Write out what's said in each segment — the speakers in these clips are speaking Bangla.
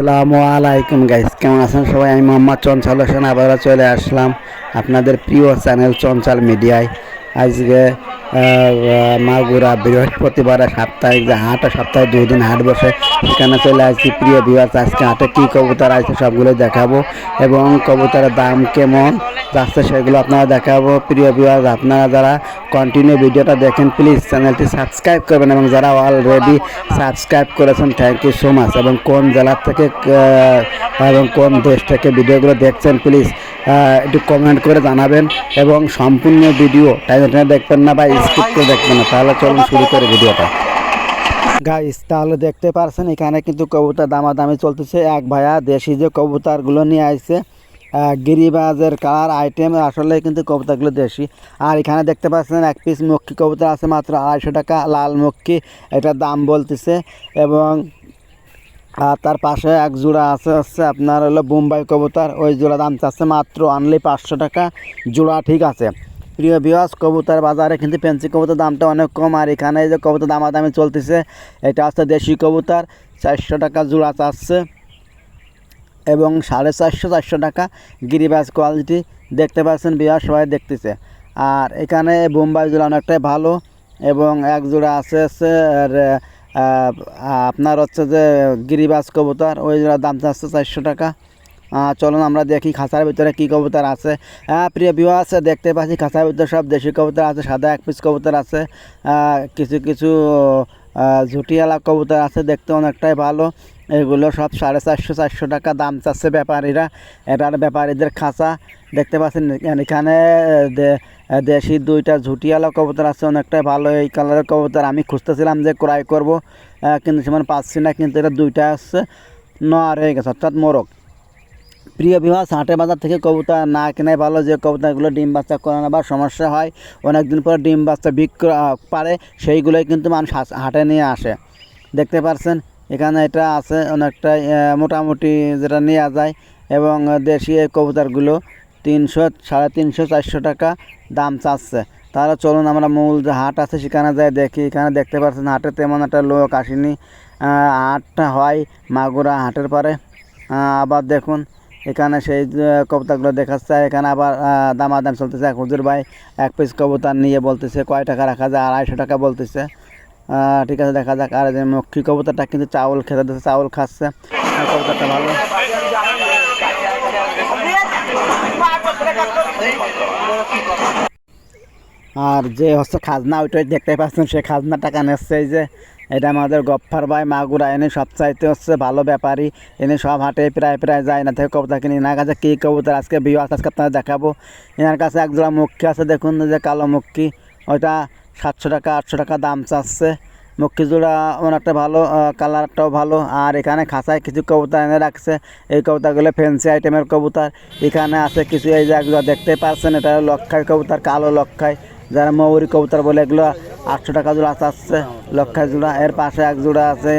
আসসালামু আলাইকুম গাইস কেমন আছেন সবাই? আমি মোহাম্মদ চঞ্চল হোসেন আবার চলে আসলাম আপনাদের প্রিয় চ্যানেল চঞ্চল মিডিয়ায়। আজকে মাগুরা বৃহস্পতিবার সাপ্তাহিক যে হাট সপ্তাহে দুই দিন হাট বসে। সেখানে চলে আসছি। প্রিয় বিভাগ আজকে হাটে কী কবুতর আছে সবগুলো দেখাবো। এবং কবুতরের দাম কেমন যাচ্ছে সেগুলো আপনারা দেখাবো। প্রিয় বিভাগ আপনারা যারা কন্টিনিউ ভিডিওটা দেখেন প্লিজ চ্যানেলটি সাবস্ক্রাইব করবেন। এবং যারা অলরেডি সাবস্ক্রাইব করেছেন থ্যাংক ইউ সো মাচ এবং কোন জেলার থেকে এবং কোন দেশ থেকে ভিডিওগুলো দেখছেন প্লিজ একটু কমেন্ট করে জানাবেন এবং সম্পূর্ণ ভিডিও টাইমে টাইমে দেখবেন না বা স্কিপ করে দেখবেন না। তাহলে চলুন শুরু করে ভিডিওটা গাইস তাহলে দেখতে পারছেন, এখানে কিন্তু কবুতর দামাদামি চলতেছে। এক ভাইয়া দেশি যে কবুতরগুলো নিয়ে আসছে গিরিবাজের কালার আইটেম আসলে কিন্তু কবুতরগুলো দেশি। আর এখানে দেখতে পাচ্ছেন, এক পিস মক্কি কবুতর আছে, মাত্র আড়াইশো টাকা, লাল মক্কি, এটার দাম বলতেছে। এবং আর তার পাশে এক জোড়া আছে, হচ্ছে আপনার হলো বোম্বাই কবুতর। ওই জোড়া দাম চাচ্ছে মাত্র অনলি পাঁচশো টাকা। জোড়া ঠিক আছে। প্রিয় বিয়াস কবুতর বাজারে কিন্তু পেন্সি কবুতর দামটা অনেক কম। আর এখানে যে কবুতর দামাদামি চলতেছে, এটা হচ্ছে দেশি কবুতর। চারশো টাকা জোড়া চাচ্ছে এবং সাড়ে চারশো চারশো টাকা গিরিবাজ কোয়ালিটি দেখতে পাচ্ছেন বিয়ার সবাই দেখতেছে। আর এখানে বোম্বাই জোড়া অনেকটাই ভালো এবং এক জোড়া আছে, হচ্ছে আপনার হচ্ছে যে গিরিবাস কবুতর, ওই দাম চাচ্ছে চারশো টাকা। চলুন আমরা দেখি খাঁচার ভিতরে কী কবুতর আছে। হ্যাঁ প্রিয় বিবাহ আছে দেখতে পাচ্ছি খাঁচার ভিতরে সব দেশি কবুতর আছে, সাদা এক পিস কবুতর আছে। কিছু কিছু ঝুটিয়ালা কবুতর আছে, দেখতে অনেকটাই ভালো। এগুলো সব সাড়ে চারশো চারশো টাকা দাম চাচ্ছে ব্যাপারীরা। এটার ব্যাপারীদের খাঁচা দেখতে পাচ্ছেন, এখানে- দেশি দুইটা ঝুটিয়ালা কবুতর আছে অনেকটাই ভালো এই কালারের কবুতর। আমি খুঁজতেছিলাম যে ক্রয় করব কিন্তু সেমন পাচ্ছি না, কিন্তু এটা দুইটা আসছে নর হয়ে গেছে, অর্থাৎ মোরগ। প্রিয় বিভাগ হাটে বাজার থেকে কবুতর না কেনাই ভালো, যে কবুতরগুলো ডিম বাচ্চা করে না বা সমস্যা হয় অনেক দিন পর ডিম বাচ্চা বিক্রি পারে, সেইগুলোই কিন্তু মানুষ হাটে নিয়ে আসে। দেখতে পাচ্ছেন এখানে এটা আছে অনেকটাই আহ, মোটামুটি যেটা নেওয়া যায়। এবং দেশি এই কবুতরগুলো তিনশো সাড়ে তিনশো চারশো টাকা দাম চাচ্ছে। তাহলে চলুন আমরা মূল যে হাট আছে সেখানে যাই দেখি। এখানে দেখতে পাচ্ছেন হাটে তেমন একটা লোক আসেনি। হাটটা হয় মাগুরা হাটের পরে। আবার দেখুন এখানে সেই কবুতরগুলো দেখাচ্ছে। এখানে আবার দামাদাম চলতেছে। এক হুজুর ভাই এক পিস কবুতর নিয়ে বলতেছে কয় টাকা রাখা যায়? আড়াইশো টাকা বলতেছে। ঠিক আছে, দেখা যাক। আর যে মক্ষী কবুতরটা কিন্তু চাউল খেতে দিচ্ছে, চাউল খাচ্ছে। কবুতরটা ভালো। আর যে হচ্ছে খাজনা, ওইটাই দেখতে পাচ্ছেন, সে খাজনা টাকা নিচ্ছে। এই যে, এটা আমাদের গফ্ফার ভাই মাগুরা এনে সবচাইতে হচ্ছে ভালো ব্যাপারী। এনে সব হাটে প্রায় প্রায় যায় না থেকে কবুতর কিনে। এনার কাছে কী কবুতর? আজকে বিয়ে আজকে আপনারা দেখাবো। এনার কাছে এক জোড়া মক্ষী আছে, দেখুন যে কালো মক্ষী। ওইটা সাতশো টাকা, আটশো টাকা দাম চাচ্ছে। মক্ষী জোড়া অনেকটা ভালো কালারটাও ভালো। আর এখানে খাঁচায় কিছু কবুতর এনে রাখছে। এই কবুতরগুলো ফ্যান্সি আইটেমের কবুতর। এখানে আছে কিছু এই যে একজোড়া দেখতে পাচ্ছেন, এটা হলো লক্ষাই কবুতর, কালো লক্ষাই। যারা মৌরি কবুতর বলে এগুলো আটশো টাকা জোড়া চাচ্ছে লক্ষাই জোড়া। এর পাশে এক জোড়া আছে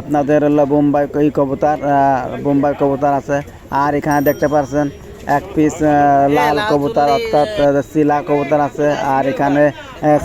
আপনাদের হলো বোম্বাই কবুতর বোম্বাই কবুতর আছে। আর এখানে দেখতে পাচ্ছেন এক পিস লাল কবুতর অর্থাৎ শিলা কবুতর আছে। আর এখানে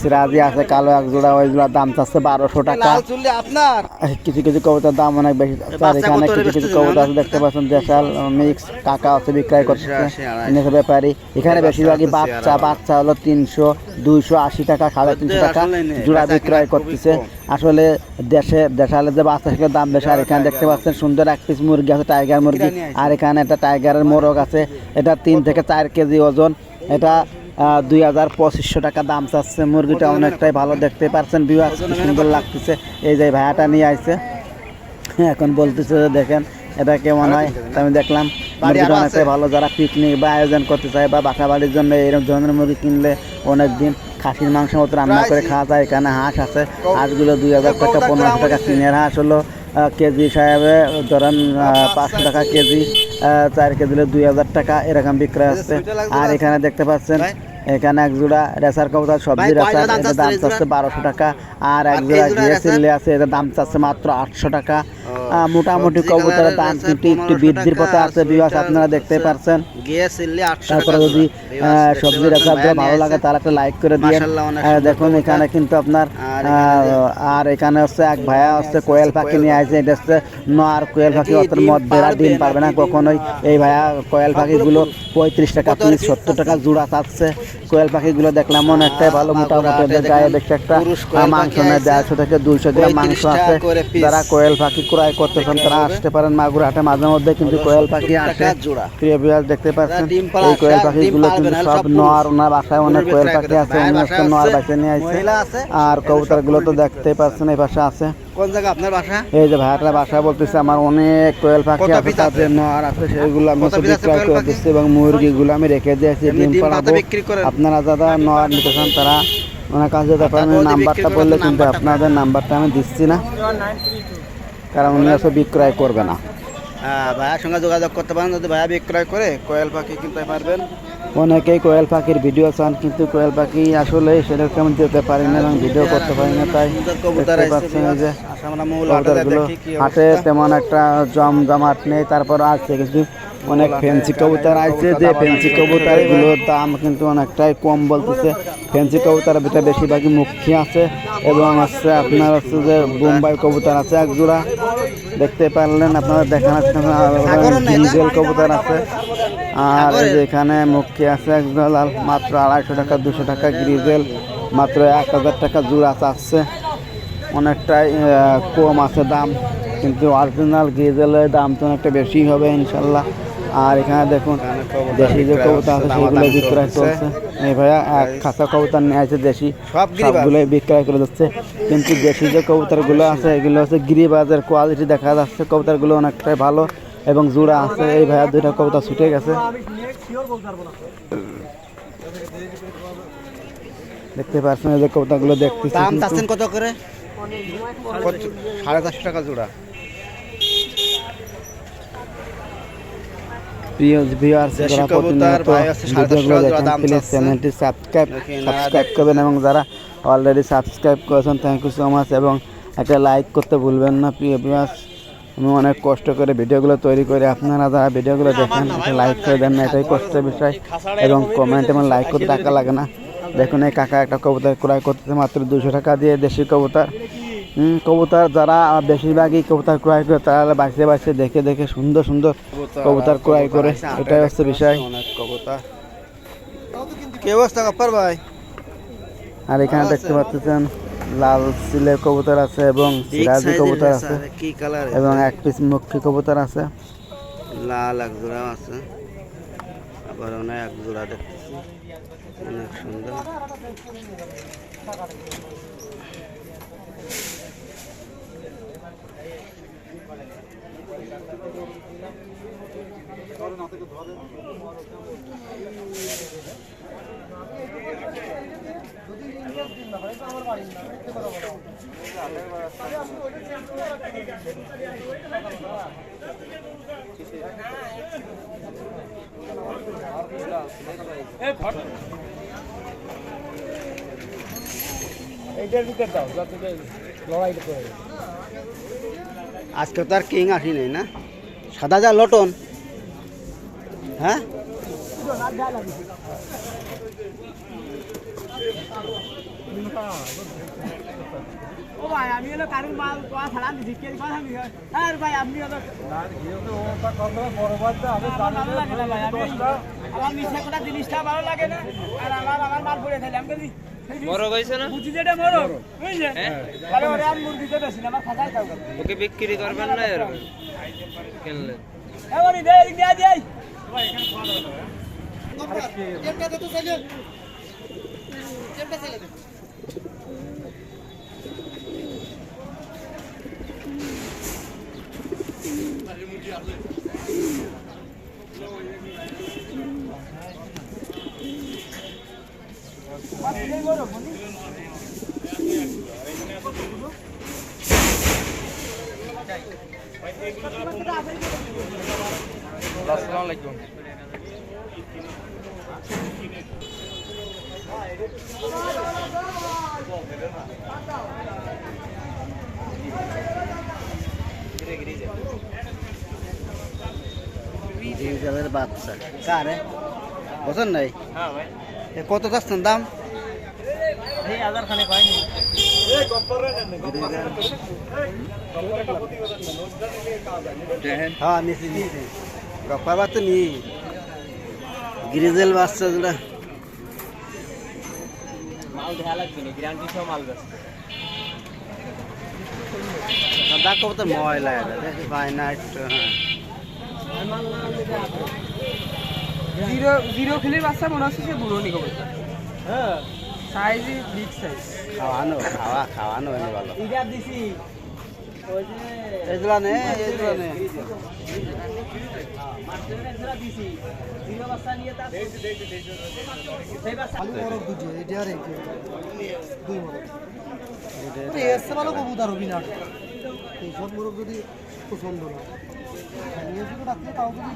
সিরাজি আছে কালো এক জোড়া ওই জোড়ার দাম চাচ্ছে বারোশো টাকা। আপনার? কিছু কিছু কবুতর দাম অনেক বেশি আর এখানে কিছু কিছু কবুতর আছে দেখতে পাচ্ছেন দেশাল মিক্স কাকা আছে বিক্রয় করছে এনেছে ব্যাপারী এখানে বেশিরভাগই বাচ্চা বাচ্চা হলো তিনশো দুইশো আশি টাকা সাড়ে তিনশো টাকা জোড়া বিক্রয় করতেছে। আসলে দেশে দেশালের যে বাচ্চা সেগুলোর দাম বেশি আর এখানে দেখতে পাচ্ছেন সুন্দর এক পিস মুরগি আছে টাইগার মুরগি। আর এখানে একটা টাইগারের মোরগ আছে এটা তিন থেকে চার কেজি ওজন। এটা দুই হাজার পঁচিশশো টাকা দাম চাচ্ছে। মুরগিটা অনেকটাই ভালো দেখতে পাচ্ছেন বিবাহ কি সুন্দর লাগতেছে। এই যে ভাইয়াটা নিয়ে আসছে এখন বলতেছে যে দেখেন এটা কেমন হয়? আমি দেখলাম মুরগিটা অনেকটাই ভালো যারা পিকনিক বা আয়োজন করতে চায় বা বাসা বাড়ির জন্য এরকম ধরনের মুরগি কিনলে অনেক দিন খাসির মাংস মতো রান্না করে খাওয়া যায়। এখানে হাঁস আছে। হাঁসগুলো দুই হাজার টাকা পনেরোশো টাকা চীনের হাঁস হলো কেজি হিসাবে ধরেন পাঁচশো টাকা কেজি চার কেজি দুই হাজার টাকা এরকম বিক্রয় হচ্ছে আর এখানে দেখতে পাচ্ছেন এখানে এক জোড়া রেসার কবুতর সবজি রেসার দাম এটা চাচ্ছে দাম চাচ্ছে বারোশো টাকা। আর এক জোড়া ঘিয়ে রেসার? আছে এটার দাম চাচ্ছে মাত্র আটশো টাকা। মোটামুটি সবজি কবুতরের দাম কিন্তু একটু বৃদ্ধির পথে আছে সুইটার আপনারা দেখতে 800 তারপরে যদি সবজির পাচ্ছেন, ভালো লাগে। তাহলে একটা লাইক করে দিয়ে দেখুন এখানে কিন্তু আপনার আর এখানে আর হচ্ছে এক ভাইয়া হচ্ছে কোয়েল পাখি নিয়ে আসছে এটা হচ্ছে নর কোয়েল পাখি অত মধ্যে এরা পারবে ডিম না, পারবে না কখনোই। এই ভাইয়া কোয়েল পাখিগুলো পঁয়ত্রিশ টাকা পিস সত্তর টাকা? জোড়া চাচ্ছে। কোয়েল পাখিগুলো দেখলাম অনেকটাই ভালো মোটামুটি ওদের গায়ে দেখতে একটা মাংস নেয় দেড়শো থেকে দুইশো গ্রাম মাংস আছে। যারা কোয়েল পাখি ক্রয় করতেছেন তারা আসতে পারেন মাগুরা হাটে মাঝে মধ্যে কিন্তু কোয়েল পাখি আসে। প্রিয় বিহার দেখতে পাচ্ছেন এই কোয়েল সব ডিম পাখিগুলো কিন্তু সব নোয়ার ওনার বাসায় অনেক কোয়েল পাখি আছে ভাইয়ের উনি বাসায় নিয়ে আসছে আর কবুতরগুলো তো। দেখতেই পাচ্ছেন এই পাশে আছে। কোন জায়গা আপনার বাসা? এই যে ভাইয়াটা বাসা বলতেছে আমার অনেক কোয়েল পাখি কত আছে piece তাদের আছে? সেইগুলো আমি কত আছে বিক্রয় করে দিচ্ছি এবং মুরগিগুলো আমি রেখে দিয়েছি ডিম পাড়াবো? আপনারা যারা নর নিতে চান তারা ওনার কাছে নাম্বারটা বললে কিন্তু আপনাদের নাম্বারটা আমি দিচ্ছি না। কারণ উনি হচ্ছে বিক্রয় করবে না। হ্যাঁ ভাইয়ার সঙ্গে যোগাযোগ করতে পারেন যদি ভাইয়া বিক্রয় করে কোয়েল পাখি কিনতে পারবেন। অনেকেই কোয়েল পাখির ভিডিও চান কিন্তু কোয়েল পাখি আসলে সেরকম দিতে পারি না এবং ভিডিও করতে পারি না তাই আছে যে হাটে। তেমন একটা জম জমাট নেই তারপর আছে কিন্তু অনেক ফেন্সি কবুতর আছে যে ফেন্সি কবুতরগুলোর দাম কিন্তু অনেকটাই কম বলতেছে। ফেন্সি কবুতরের ভিতরে বেশিরভাগই মুখী আছে এবং হচ্ছে আপনার হচ্ছে যে বোম্বাই কবুতর আছে এক জোড়া দেখতে পারলেন আপনারা দেখান ডিজেল কবুতর আছে। আর এই যে এখানে মুখে আছে একদল মাত্র আড়াইশো টাকা দুশো টাকা গ্রিজেল মাত্র এক হাজার টাকা জোড়া চাচ্ছে। অনেকটাই কম আছে দাম কিন্তু অরিজিনাল গ্রিজেলের দাম তো অনেকটা বেশি হবে ইনশাল্লাহ। আর এখানে দেখুন দেশি যে কবুতর আছে সেগুলো বিক্রয়। চলছে। এই ভাইয়া এক খাঁচা কবুতর নিয়ে আছে দেশি? সবগুলোই বিক্রয় করে যাচ্ছে কিন্তু দেশি যে কবুতরগুলো আছে এগুলো হচ্ছে গিরিবাজের কোয়ালিটি দেখা যাচ্ছে। কবুতরগুলো অনেকটাই ভালো এবং জোড়া আছে। এই ভাইয়া দুইটা কবুতর ছুটে গেছে। দেখতে পাচ্ছেন এই যে কবুতরগুলো দেখতেছি দাম চাচ্ছেন কত করে? সাড়ে চারশো টাকা জোড়া। প্রিয় ভিউয়ার্স যারা প্রতিনিয়ত ভিডিওগুলো দেখেন প্লিজ চ্যানেলটি সাবস্ক্রাইব সাবস্ক্রাইব করবেন এবং যারা অলরেডি সাবস্ক্রাইব করেছেন থ্যাংক ইউ সো মাচ এবং একটা লাইক করতে ভুলবেন না প্রিয় ভিউয়ার্স আমি অনেক কষ্ট করে ভিডিওগুলো তৈরি করে। আপনারা যারা ভিডিওগুলো দেখেন একটা লাইক করে দেন না এটাই কষ্টের বিষয়। এবং কমেন্ট এবং লাইক করতে টাকা লাগে না। দেখুন এই কাকা একটা কবুতর ক্রয় করতেছে মাত্র দুশো টাকা দিয়ে দেশি কবুতর। কবুতর যারা বেশিরভাগই কবুতর ক্রয় করে তারা বাঁচতে বাঁচতে দেখে দেখে সুন্দর সুন্দর কবুতর ক্রয় করে। এটাই হচ্ছে বিষয়। কবুতর। কি অবস্থা গপ্পার ভাই? আর এখানে দেখতে? পাচ্ছেন লাল সিলের কবুতর আছে এবং সিরাজি কবুতর আছে কি কালার এবং এক পিস মুখী কবুতর আছে। লাল এক জোড়া আছে। আবার অনেক এক জোড়া দেখতেছি। অনেক সুন্দর। এইটার ভিতরে দাও যাতে লড়াইটা করে। আজকে তো আর কিং আসি নাই না? সাদা যা লটন। হ্যাঁ? ও ভাই আমি হলো কারুর মাল তোয়া ছাড়া দিছি কে কথা আমি আর ভাই আপনি হলো আমার ভালো লাগে না ভাই আমি আমার মিশা করা জিনিসটা ভালো লাগে না আর আমার আমার মাল পড়ে খাইলে আমি বড় হয়েছে না? বুঝি যেটা মরো বুঝলে আরে ওরে আমি মুরগিতে বেশি না আমার খাতায় দাও ওকে বিক্রি করবেন না এরকম কিনলে এবারে দে দিয়ে দিয়ে আসসালামু আলাইকুম। গ্রিজেলের বাচ্চা। কারে? বসেন নাই? হ্যাঁ কত যাচ্ছেন দাম? হ্যাঁ রপ্পা বাচ্চা নি গ্রিজেল বাচ্চা যেটা। মাল দেখা লাগবে না গ্যারান্টি সহ মাল বেচছে। ময়লা এটা দেখি পাই একটু হ্যাঁ। জিরো জিরো খেলির বাচ্চা মনে হচ্ছে সে বুড়ো নি কবে হ্যাঁ। সাইজই বিগ সাইজ খাওয়ানো খাওয়া খাওয়ানো ভালো। ইডার দিছি। ওই যে এগুলা নে এগুলা নে মার্কেটের এক জোড়া দিছি জিরো বাচ্চা নিয়ে তার সেই বাচ্চা এসছে ভালো কবুতর হবি না। এইসব মোরগ যদি পছন্দ না রাখলে তাও যদি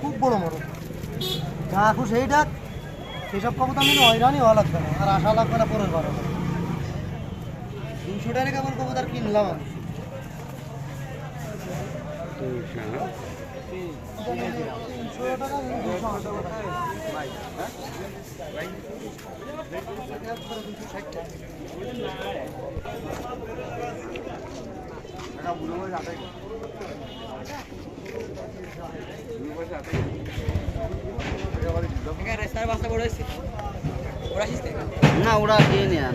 খুব বড় মরো যা এখন সেই ডাক সেসব কবুতর নিলে হয়রানি হওয়া লাগবে না আর আশা লাগবে না পরের বার দুশো টাকা। কেমন কবুতর কিনলাম আমি দুশো না ওরা দিয়ে নিয়ে